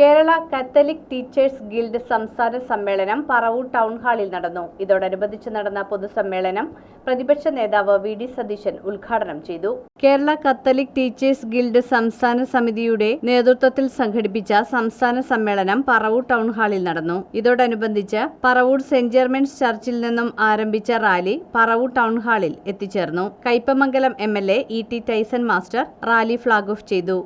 Kerala Catholic teachers guild സംസ്ഥാന സമ്മേളനം Paravur town ഹാളിൽ നടന്നു. ഇതോടനുബന്ധിച്ച് നടന്ന പൊതുസമ്മേളനം പ്രതിപക്ഷ നേതാവ് വി ഡി സതീശൻ ഉദ്ഘാടനം ചെയ്തു. കേരള കത്തലിക് ടീച്ചേഴ്സ് ഗിൽഡ് സംസ്ഥാന സമിതിയുടെ നേതൃത്വത്തിൽ സംഘടിപ്പിച്ച സംസ്ഥാന സമ്മേളനം പറവൂർ ടൗൺ ഹാളിൽ നടന്നു. ഇതോടനുബന്ധിച്ച് പറവൂർ സെന്റ് ജെർമൻസ് ചർച്ചിൽ നിന്നും ആരംഭിച്ച റാലി പറവൂർ ടൗൺ ഹാളിൽ എത്തിച്ചേർന്നു. Kaipamangalam M L A E T Tyson master rally flag off ചെയ്തു.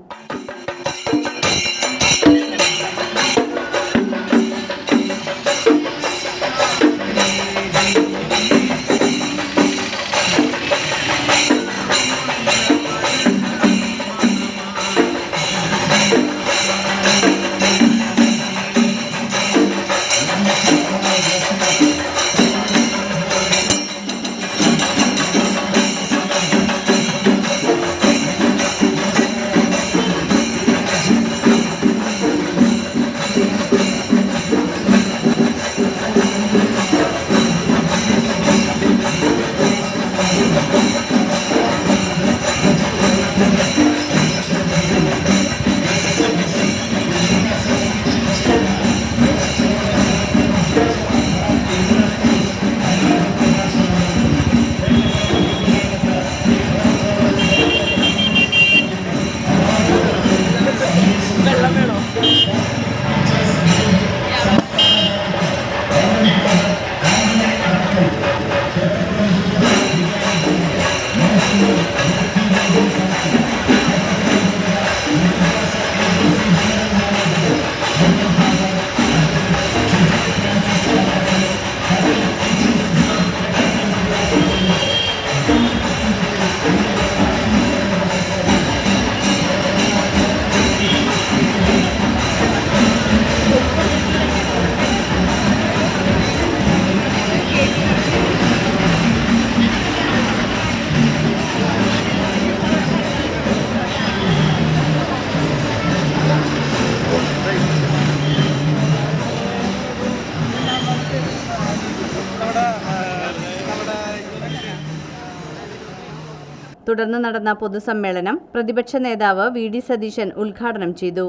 തുടർന്ന് നടന്ന പൊതുസമ്മേളനം പ്രതിപക്ഷ നേതാവ് വി ഡി സതീശൻ ഉദ്ഘാടനം ചെയ്തു.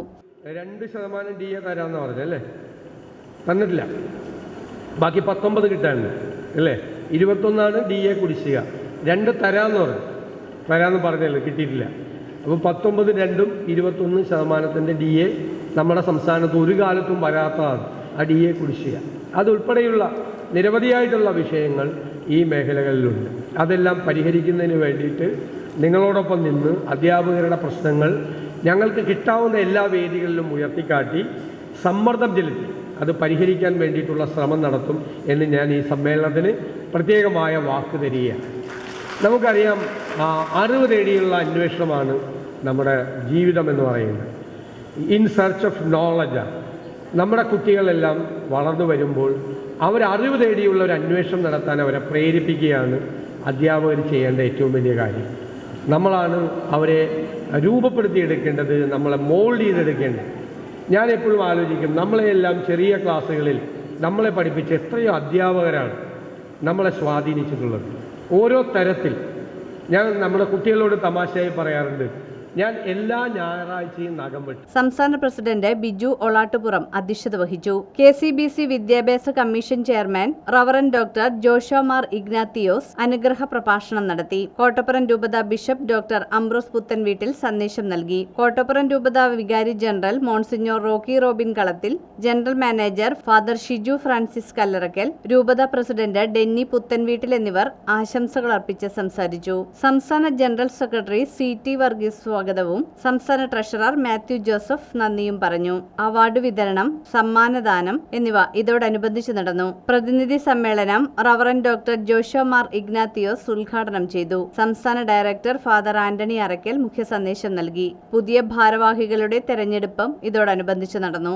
രണ്ട് ശതമാനം ഡി എ തരാമെന്ന് പറഞ്ഞല്ലേ തന്നിട്ടില്ല ബാക്കി പത്തൊമ്പത് കിട്ടാനുണ്ട് അല്ലേ? ഇരുപത്തൊന്നാണ് ഡി എ കുടിശ്ശിക. രണ്ട് തരാന്ന് പറഞ്ഞു. തരാമെന്ന് പറഞ്ഞല്ലോ കിട്ടിയിട്ടില്ല. അപ്പോൾ പത്തൊമ്പത് രണ്ടും ഇരുപത്തൊന്ന് ശതമാനത്തിന്റെ ഡി എ നമ്മുടെ സംസ്ഥാനത്ത് ഒരു കാലത്തും വരാത്തതാണ് ആ ഡി എ കുടിശ്ശിക. അതുൾപ്പെടെയുള്ള നിരവധിയായിട്ടുള്ള വിഷയങ്ങൾ ഈ മേഖലകളിലുണ്ട്. അതെല്ലാം പരിഹരിക്കുന്നതിന് വേണ്ടിയിട്ട് നിങ്ങളോടൊപ്പം നിന്ന് അധ്യാപകരുടെ പ്രശ്നങ്ങൾ ഞങ്ങൾക്ക് കിട്ടാവുന്ന എല്ലാ വേദികളിലും ഉയർത്തിക്കാട്ടി സമ്മർദ്ദം ചെലുത്തി അത് പരിഹരിക്കാൻ വേണ്ടിയിട്ടുള്ള ശ്രമം നടത്തും എന്ന് ഞാൻ ഈ സമ്മേളനത്തിന് പ്രത്യേകമായ വാക്ക് തരികയാണ്. നമുക്കറിയാം അറിവ് തേടിയുള്ള അന്വേഷണമാണ് നമ്മുടെ ജീവിതം എന്ന് പറയുന്നത്. ഇൻ സെർച്ച് ഓഫ് നോളജാണ് നമ്മുടെ കുട്ടികളെല്ലാം വളർന്നു വരുമ്പോൾ അവർ അറിവ് തേടിയുള്ള ഒരു അന്വേഷണം നടത്താൻ അവരെ പ്രേരിപ്പിക്കുകയാണ് അധ്യാപകർ ചെയ്യേണ്ട ഏറ്റവും വലിയ കാര്യം. നമ്മളാണ് അവരെ രൂപപ്പെടുത്തിയെടുക്കേണ്ടത് നമ്മളെ മോൾഡ് ചെയ്തെടുക്കേണ്ടത്. ഞാൻ എപ്പോഴും ആലോചിക്കും നമ്മളെയെല്ലാം ചെറിയ ക്ലാസ്സുകളിൽ നമ്മളെ പഠിപ്പിച്ച എത്രയോ അധ്യാപകരാണ് നമ്മളെ സ്വാധീനിച്ചിട്ടുള്ളത്. ഓരോ തരത്തിൽ ഞാൻ നമ്മുടെ കുട്ടികളോട് തമാശയായി പറയാറുണ്ട് ഞാൻ എല്ലാ ഞായറാഴ്ചയും നഖം വെട്ടും. സംസ്ഥാന പ്രസിഡന്റ് ബിജു ഒളാട്ടുപുറം അധ്യക്ഷത വഹിച്ചു. കെ സി ബി സി വിദ്യാഭ്യാസ commission chairman reverend doctor Joshua Mar Ignatios അനുഗ്രഹ പ്രഭാഷണം നടത്തി. കോട്ടപ്പുറം രൂപത ബിഷപ്പ് ഡോക്ടർ അംബ്രോസ് പുത്തൻ വീട്ടിൽ സന്ദേശം നൽകി. കോട്ടപ്പുറം രൂപത വികാരി general monsignor Rocky Robin Kalathil general manager father Shiju Francis Kallarakkal രൂപത പ്രസിഡന്റ് ഡെന്നി പുത്തൻവീട്ടിൽ എന്നിവർ ആശംസകൾ അർപ്പിച്ച് സംസാരിച്ചു. സംസ്ഥാന general secretary C T Varghese സ്വാഗതവും. സംസ്ഥാന ട്രഷറർ മാത്യു ജോസഫ് നന്ദിയും പറഞ്ഞു. അവാർഡ് വിതരണം സമ്മാനദാനം എന്നിവ ഇതോടനുബന്ധിച്ച് നടന്നു. പ്രതിനിധി സമ്മേളനം റവറൻ ഡോക്ടർ ജോഷോ മാർ ഇഗ്നാത്തിയോസ് ഉദ്ഘാടനം ചെയ്തു. സംസ്ഥാന ഡയറക്ടർ ഫാദർ ആന്റണി അറക്കൽ മുഖ്യ സന്ദേശം നൽകി. പുതിയ ഭാരവാഹികളുടെ തെരഞ്ഞെടുപ്പും ഇതോടനുബന്ധിച്ച് നടന്നു.